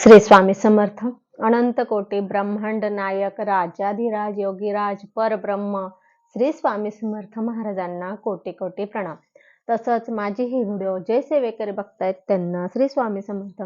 श्री स्वामी समर्थ. अनंत कोटी ब्रह्मांड नायक राजाधिराज योगीराज परब्रह्म. श्री स्वामी समर्थ महाराजांना कोटी कोटी प्रणाम. तसंच माझी ही व्हिडिओ जे सेवेकरी बघतायत त्यांना श्री स्वामी समर्थ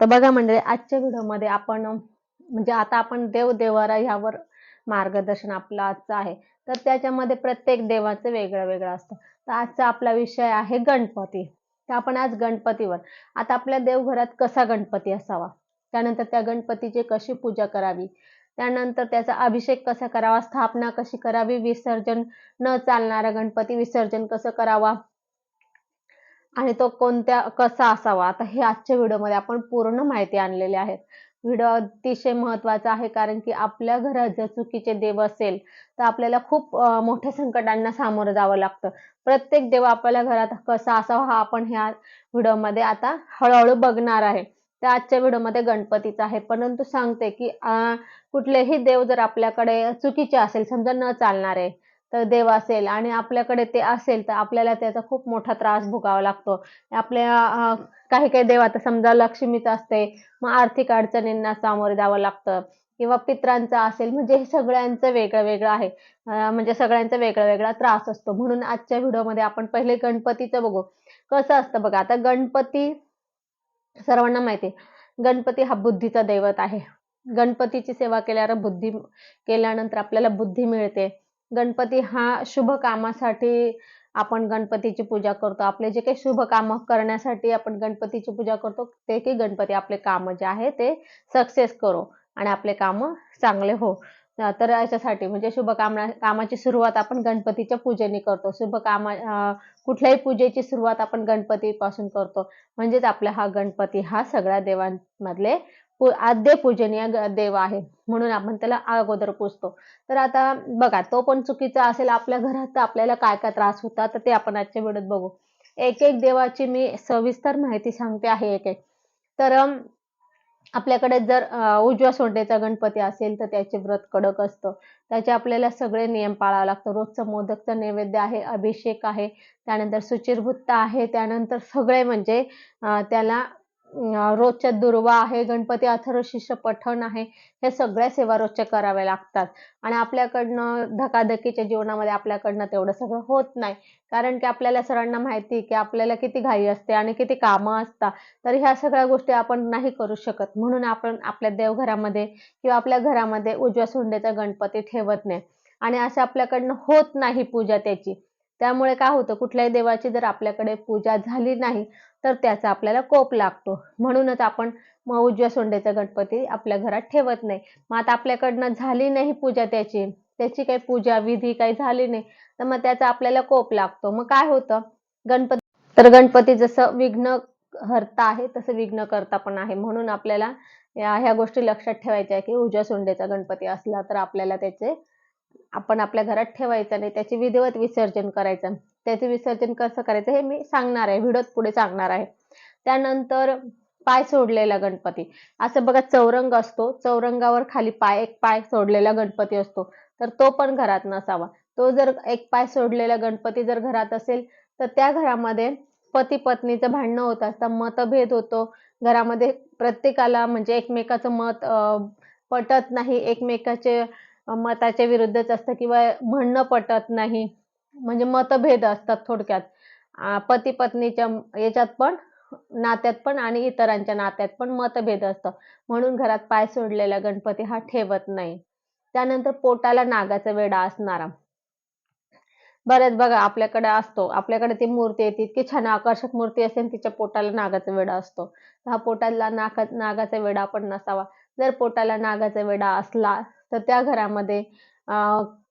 तर बघा म्हणजे आजच्या व्हिडिओमध्ये आपण म्हणजे आता आपण देव देवारा ह्यावर मार्गदर्शन आपलं आजचं आहे. तर त्याच्यामध्ये प्रत्येक देवाचं वेगळं वेगळं असतं. तर आजचा आपला विषय आहे गणपती. तर आपण आज गणपतीवर. आता आपल्या देवघरात कसा गणपती असावा? त्यानंतर त्या गणपतीची कशी पूजा करावी? त्यानंतर त्याचा अभिषेक कसा करावा? स्थापना कशी करावी? विसर्जन न चालणारा गणपती विसर्जन कसं करावा? आणि तो कोणत्या कसा असावा? आता हे आजच्या व्हिडिओमध्ये आपण पूर्ण माहिती आणलेली आहे व्हिडिओ अतिशय महत्त्वाचा आहे कारण की आपल्या घरात जर चुकीचे देव असेल तर आपल्याला खूप मोठ्या संकटांना सामोरं जावं लागतं. प्रत्येक देव आपल्या घरात कसा असावा हा आपण ह्या व्हिडिओमध्ये आता हळूहळू बघणार आहे. तर आजच्या व्हिडिओमध्ये गणपतीचा आहे. परंतु सांगते की कुठलेही देव जर आपल्याकडे चुकीचे असेल समजा न चालणारे तर देव असेल आणि आपल्याकडे ते असेल तर आपल्याला त्याचा खूप मोठा त्रास भोगावा लागतो. आपल्या काही काही देव आता समजा लक्ष्मीचं असते मग आर्थिक अडचणींना सामोरे जावं लागतं किंवा पित्रांचं असेल म्हणजे हे सगळ्यांचं वेगळं वेगळं आहे. म्हणजे सगळ्यांचा वेगळा वेगळा त्रास असतो. म्हणून आजच्या व्हिडिओमध्ये आपण पहिले गणपतीचं बघू. कसं असतं बघा आता गणपती सर्वांना माहिती आहे गणपती हा बुद्धीचा दैवत आहे. गणपतीची सेवा केल्यावर बुद्धी केल्यानंतर आपल्याला बुद्धी मिळते. गणपती हा शुभ कामासाठी आपण गणपतीची पूजा करतो. आपले जे काही शुभ काम करण्यासाठी आपण गणपतीची पूजा करतो ते की गणपती आपले काम जे आहे ते सक्सेस करो आणि आपले काम चांगले हो. तर याच्यासाठी म्हणजे शुभ कामना कामाची सुरुवात आपण गणपतीच्या पूजेने करतो. शुभ कामा कुठल्याही पूजेची सुरुवात आपण गणपतीपासून करतो. म्हणजेच आपला हा गणपती हा सगळ्या देवांमधले आद्य पूजनीय ग- देव आहे म्हणून आपण त्याला अगोदर पूजतो. तर आता बघा तो पण चुकीचा असेल आपल्या घरात तर आपल्याला काय काय त्रास होतात तर ते आपण आजच्या व्हिडिओत बघू. एक एक देवाची मी सविस्तर माहिती सांगते आहे एक एक. तर आपल्याकडे जर उजव्या सोंडेचा गणपती असेल तर त्याचे व्रत कडक असतं. त्याचे आपल्याला सगळे नियम पाळावे लागतं रोजचं मोदकचं नैवेद्य आहे अभिषेक आहे त्यानंतर सुचिरभुत्ता आहे त्यानंतर सगळे म्हणजे त्याला रोजच्या दुर्वा आहे गणपती अथर्वशीर्ष पठण आहे हे सगळ्या सेवा रोजच्या कराव्या लागतात. आणि आपल्याकडनं धकाधकीच्या जीवनामध्ये आपल्याकडनं तेवढं सगळं होत नाही. कारण की आपल्याला सरांना माहिती की आपल्याला किती घाई असते आणि किती कामं असतात. तर ह्या सगळ्या गोष्टी आपण नाही करू शकत. म्हणून आपण आपल्या देवघरामध्ये किंवा आपल्या घरामध्ये उजव्या सुंडेचा गणपती ठेवत नाही. आणि असं आपल्याकडनं होत नाही पूजा त्याची. त्यामुळे काय होतं कुठल्याही देवाची जर आपल्याकडे पूजा झाली नाही तर त्याचा आपल्याला कोप लागतो. म्हणूनच आपण मग उजव्या सोंडेचा गणपती आपल्या घरात ठेवत नाही. मग आता आपल्याकडनं झाली नाही पूजा त्याची त्याची काही पूजा विधी काही झाली नाही तर मग त्याचा आपल्याला कोप लागतो. मग काय होतं गणपती तर गणपती जसं विघ्न हरता आहे तसं विघ्न करता पण आहे. म्हणून आपल्याला या ह्या गोष्टी लक्षात ठेवायच्या की उजव्या सोंडेचा गणपती असला तर आपल्याला त्याचे आपण आपल्या घरात ठेवायचं नाही त्याचे विधिवत विसर्जन करायचं. त्याचे विसर्जन कसं करायचं हे मी सांगणार आहे व्हिडिओत पुढे सांगणार आहे. त्यानंतर पाय सोडलेला गणपती. असं बघा चौरंग असतो. चौरंगावर खाली पाय एक पाय सोडलेला गणपती असतो. तर तो पण घरात नसावा. तो जर एक पाय सोडलेला गणपती जर घरात असेल तर त्या घरामध्ये पती पत्नीचं भांडणं होत असतं मतभेद होतो. घरामध्ये प्रत्येकाला म्हणजे एकमेकाचं मत पटत नाही. एकमेकाचे मताच्या विरुद्धच असतं किंवा म्हणणं पटत नाही. म्हणजे मतभेद असतात थोडक्यात. पती पत्नीच्या याच्यात पण नात्यात पण आणि इतरांच्या नात्यात पण मतभेद असतं. म्हणून घरात पाय सोडलेला गणपती हा ठेवत नाही. त्यानंतर पोटाला नागाचा वेडा असणारा. बऱ्याच बघा आपल्याकडे असतो. आपल्याकडे ती मूर्ती येते इतकी छान आकर्षक मूर्ती असेल तिच्या पोटाला नागाचा वेडा असतो. तर हा पोटाला नाका नागाचा वेडा पण नसावा. जर पोटाला नागाचा वेडा असला तर त्या घरामध्ये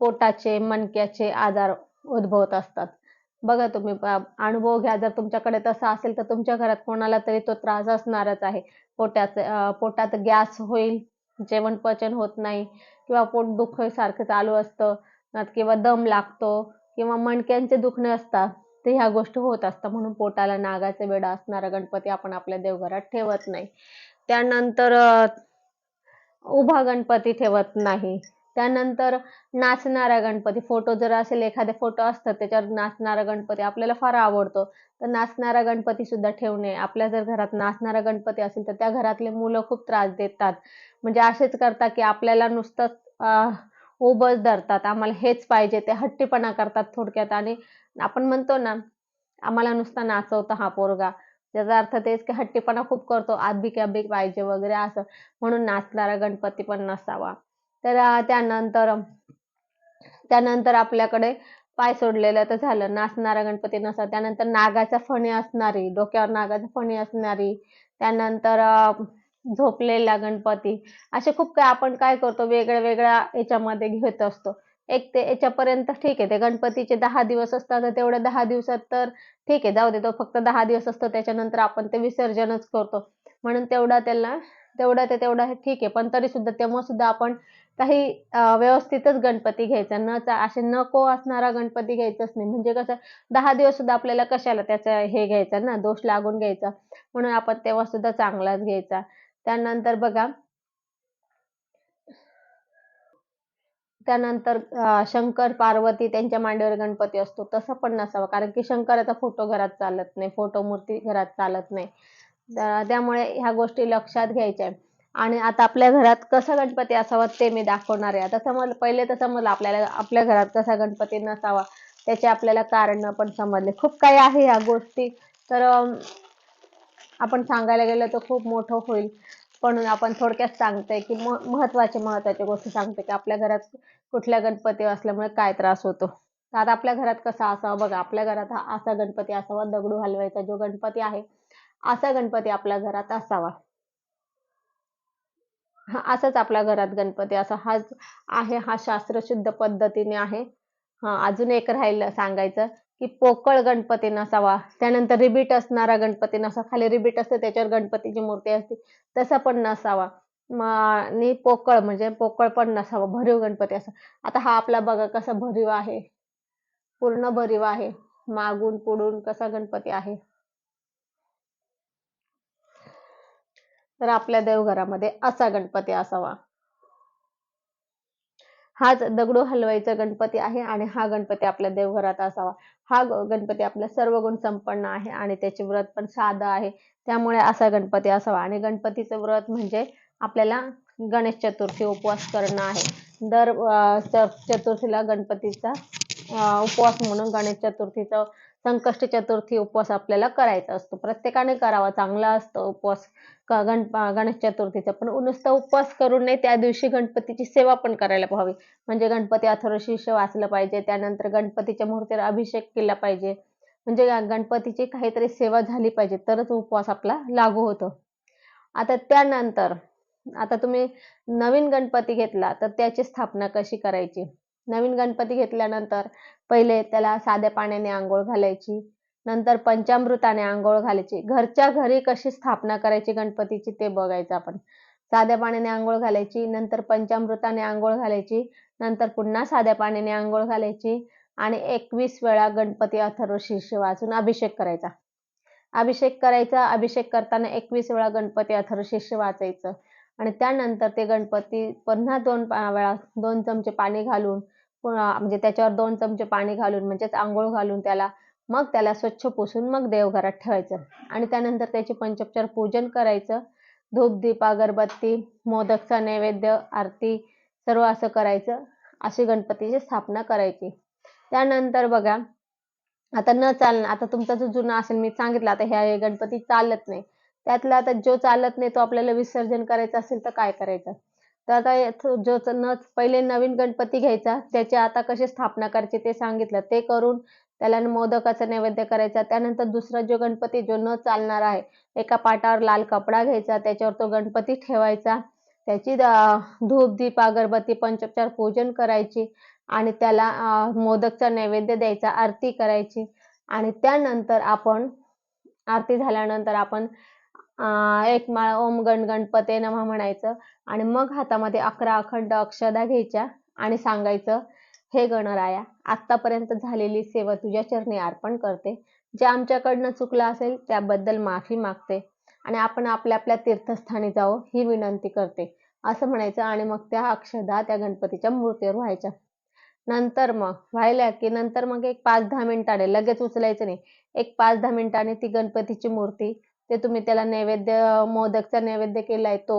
पोटाचे मणक्याचे आजार उद्भवत असतात. बघा तुम्ही अनुभव घ्या. जर तुमच्याकडे तसा असेल तर तुमच्या घरात कोणाला तरी तो त्रास असणारच आहे. पोटाचं पोटात गॅस होईल जेवण पचन होत नाही किंवा पोट दुख सारखं चालू असतं किंवा दम लागतो किंवा मणक्यांचे दुखणे असतात तर ह्या गोष्टी होत असतात. म्हणून पोटाला नागाचे वेडा असणारा गणपती आपण आपल्या देवघरात ठेवत नाही. त्यानंतर उभा गणपती ठेवत नाही. त्यानंतर नाचणारा गणपती. फोटो जर असेल एखादे फोटो असतात त्याच्यावर नाचणारा गणपती आपल्याला फार आवडतो. तर नाचणारा गणपती सुद्धा ठेवणे. आपल्या जर घरात नाचणारा गणपती असेल तर त्या घरातले मुलं खूप त्रास देतात. म्हणजे असेच करतात की आपल्याला नुसतं उभंच धरतात. आम्हाला हेच पाहिजे ते हट्टीपणा करतात थोडक्यात. आणि आपण म्हणतो ना आम्हाला नुसता नाचवतो हा पोरगा. त्याचा अर्थ तेच की हट्टीपणा खूप करतो आबिक आबिक पाहिजे वगैरे असं म्हणून नाचणारा गणपती पण नसावा. तर त्यानंतर त्यानंतर आपल्याकडे पाय सोडलेलं तर झालं नाचणारा गणपती नसा त्यानंतर नागाच्या फणी असणारी डोक्यावर नागाच्या फणी असणारी त्यानंतर झोपलेला गणपती असे खूप काय आपण काय करतो वेगळ्या वेगळ्या याच्यामध्ये घेत असतो. एक ते याच्यापर्यंत ठीक आहे. ते गणपतीचे दहा दिवस असतात तर तेवढ्या दहा दिवसात तर ठीक आहे. जाऊ दे तो फक्त दहा दिवस असतो त्याच्यानंतर आपण ते विसर्जनच करतो. म्हणून तेवढा त्याला तेवढा ते तेवढा ठीक आहे. पण तरी सुद्धा तेव्हा सुद्धा आपण काही व्यवस्थितच गणपती घ्यायचा. न चा- असे नको असणारा गणपती घ्यायचाच नाही. म्हणजे कसं दहा दिवस सुद्धा आपल्याला कशाला त्याचा हे घ्यायचा ना दोष लागून घ्यायचा. म्हणून आपण तेव्हा सुद्धा चांगलाच घ्यायचा. त्यानंतर बघा त्यानंतर शंकर पार्वती त्यांच्या मांडीवर गणपती असतो. तसं पण नसावं. कारण की शंकराचा फोटो घरात चालत नाही फोटो मूर्ती घरात चालत नाही. त्यामुळे ह्या गोष्टी लक्षात घ्यायच्या आहे. आणि आता आपल्या घरात कसा गणपती असावा ते मी दाखवणार आहे. आता समज पहिले तर समजलं आपल्याला आपल्या घरात कसा गणपती नसावा त्याचे आपल्याला कारण पण समजले. खूप काही आहे ह्या गोष्टी. तर आपण सांगायला गेलं तर खूप मोठं होईल. पण आपण थोडक्यात सांगते की म- महत्त्वाचे महत्त्वाच्या गोष्टी सांगते की आपल्या घरात कुठल्या गणपती असल्यामुळे काय त्रास होतो. तर आता आपल्या घरात कसा असावा बघा आपल्या घरात हा असा गणपती असावा दगडू हलवायचा जो गणपती आहे असा गणपती आपल्या घरात असावा. हा असाच आपल्या घरात गणपती असा हाच आहे हा शास्त्रशुद्ध पद्धतीने आहे. हा अजून एक राहिलं सांगायचं. की पोकळ गणपती नसावा त्यानंतर रिबीट असणारा गणपती नसावा खाली रिबीट असते त्याच्यावर गणपतीची मूर्ती असते तसा पण नसावा. आणि पोकळ म्हणजे पोकळ पण नसावा भरीव गणपती असा. आता हा आपला बघा कसा भरीव आहे. पूर्ण भरीव आहे. मागून पुढून कसा गणपती आहे. तर आपल्या देवघरामध्ये असा गणपती असावा. हाच दगडू हलवायचा गणपती आहे आणि हा गणपती आपल्या देवघरात असावा. हा ग- गणपती आपल्या सर्व गुण संपन्न आहे आणि त्याचे व्रत पण साधं आहे. त्यामुळे असा गणपती असावा आणि गणपतीचं व्रत म्हणजे आपल्याला गणेश चतुर्थी उपवास करणं आहे. दर च- चतुर्थीला गणपतीचा उपवास म्हणून गणेश चतुर्थीचा संकष्ट चतुर्थी उपवास आपल्याला करायचा असतो. प्रत्येकाने करावा चांगला असतो उपवास. गण गणेश चतुर्थीचा पण नुसता उपवास करू नये त्या दिवशी गणपतीची सेवा पण करायला हवी म्हणजे गणपती अथर्वशीर्ष वाचलं पाहिजे त्यानंतर गणपतीच्या मूर्तीवर अभिषेक केला पाहिजे. म्हणजे गणपतीची काहीतरी सेवा झाली पाहिजे तरच उपवास आपला लागू होतो. आता त्यानंतर आता तुम्ही नवीन गणपती घेतला तर त्याची स्थापना कशी करायची? नवीन गणपती घेतल्यानंतर पहिले त्याला साध्या पाण्याने आंघोळ घालायची नंतर पंचामृताने आंघोळ घालायची. घरच्या घरी कशी स्थापना करायची गणपतीची ते बघायचं आपण. साध्या पाण्याने आंघोळ घालायची नंतर पंचामृताने आंघोळ घालायची नंतर पुन्हा साध्या पाण्याने आंघोळ घालायची आणि एकवीस वेळा गणपती अथर्व शिष्य वाचून अभिषेक करायचा. अभिषेक करायचा अभिषेक करताना एकवीस वेळा गणपती अथर्व शिष्य वाचायचं. आणि त्यानंतर ते गणपती पुन्हा दोन पा- वेळा दोन चमचे पाणी घालून पुन्हा म्हणजे त्याच्यावर दोन चमचे पाणी घालून म्हणजेच आंघोळ घालून त्याला मग त्याला स्वच्छ पुसून मग देवघरात ठेवायचं. आणि त्यानंतर त्याचे पंचोपचार पूजन करायचं. धूप दीप अगरबत्ती मोदकचा नैवेद्य आरती सर्व असं करायचं. अशी गणपतीची स्थापना करायची. त्यानंतर बघा आता न चालणं आता तुमचा जो जुना असेल मी सांगितलं आता ह्या गणपती चालत नाही. त्यातला आता जो चालत नाही तो आपल्याला विसर्जन करायचा असेल तर काय करायचं? तर आता जो न पहिले नवीन गणपती घ्यायचा त्याची आता कशी स्थापना करायची ते सांगितलं. ते करून त्याला मोदकाचा नैवेद्य करायचा. त्यानंतर दुसरा जो गणपती जो न चालणार आहे एका पाटावर लाल कपडा घ्यायचा त्याच्यावर तो गणपती ठेवायचा. त्याची धूप दीप अगरबत्ती पंचोपचार पूजन करायची आणि त्याला मोदकचा नैवेद्य द्यायचा आरती करायची. आणि त्यानंतर आपण आरती झाल्यानंतर आपण अं, एक माळ ओम गण गणपते नमः म्हणायचं. आणि मग हातामध्ये अकरा अखंड अक्षदा घ्यायच्या आणि सांगायचं हे गणराया आतापर्यंत झालेली सेवा तुझ्या चरणी अर्पण करते. जे आमच्याकडनं चुकलं असेल त्याबद्दल माफी मागते. आणि आपण आपल्या आपल्या तीर्थस्थानी जावं ही विनंती करते. असं म्हणायचं आणि मग त्या अक्षदा त्या गणपतीच्या मूर्तीवर व्हायच्या. नंतर मग व्हायला की नंतर मग एक पाच दहा मिनिटाने लगेच उचलायचं नाही. एक पाच दहा मिनिटाने ती गणपतीची मूर्ती ते तुम्ही त्याला नैवेद्य मोदकचा नैवेद्य केलाय तो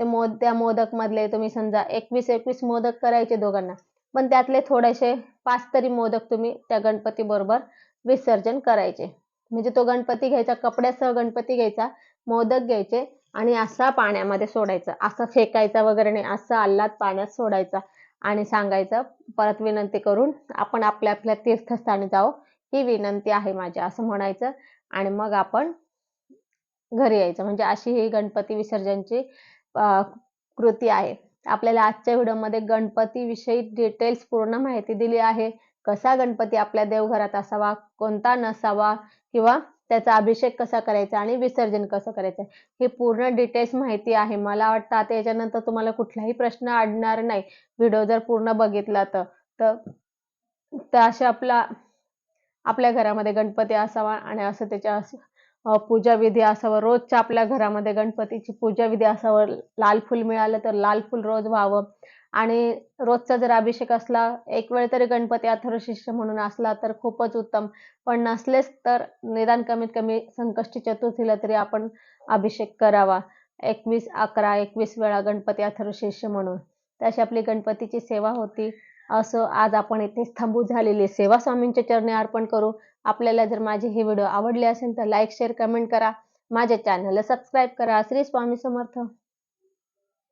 ते मोद त्या मोदक मधले तुम्ही समजा एकवीस एकवीस मोदक करायचे दोघांना पण त्यातले थोडेसे पाच तरी मोदक तुम्ही त्या गणपती बरोबर विसर्जन करायचे. म्हणजे तो गणपती घ्यायचा कपड्यासह गणपती घ्यायचा मोदक घ्यायचे आणि असा पाण्यामध्ये सोडायचा. असं फेकायचा वगैरे नाही असा आल्हाद पाण्यात सोडायचा आणि सांगायचं परत विनंती करून आपण आपल्या आपल्या तीर्थस्थानी जाऊ ही विनंती आहे माझी असं म्हणायचं. आणि मग आपण घरी यायचं. म्हणजे अशी ही गणपती विसर्जनची कृती आहे. आपल्याला आजच्या व्हिडिओमध्ये गणपती विषयी डिटेल्स पूर्ण माहिती दिली आहे. कसा गणपती आपल्या देवघरात असावा कोणता नसावा किंवा त्याचा अभिषेक कसा करायचा आणि विसर्जन कसं करायचं हे पूर्ण डिटेल्स माहिती आहे. मला वाटतं आता याच्यानंतर तुम्हाला कुठलाही प्रश्न अडणार नाही. व्हिडिओ जर पूर्ण बघितला तर तर असे आपला आपल्या घरामध्ये गणपती असावा आणि असं त्याच्या पूजा विधी असावं रोजच्या आपल्या घरामध्ये गणपतीची पूजा विधी असावं लाल फुल मिळालं तर लाल फुल रोज व्हावं. आणि रोजचा जर अभिषेक असला एक वेळ तरी गणपती अथर्वशिष्य म्हणून असला तर खूपच उत्तम. पण नसलेच तर निदान कमीत कमी संकष्टी चतुर्थीला तरी आपण अभिषेक करावा. एकवीस अकरा एकवीस वेळा गणपती अथर्वशिष्य म्हणून. तशी आपली गणपतीची सेवा होती. असं आज आपण इथेच थांबू झालेली सेवा स्वामींच्या चरणी अर्पण करू. आपल्याला जर माझे हे व्हिडिओ आवडले असेल तर लाईक शेअर कमेंट करा. माझ्या चॅनलला सबस्क्राईब करा. श्री स्वामी समर्थ.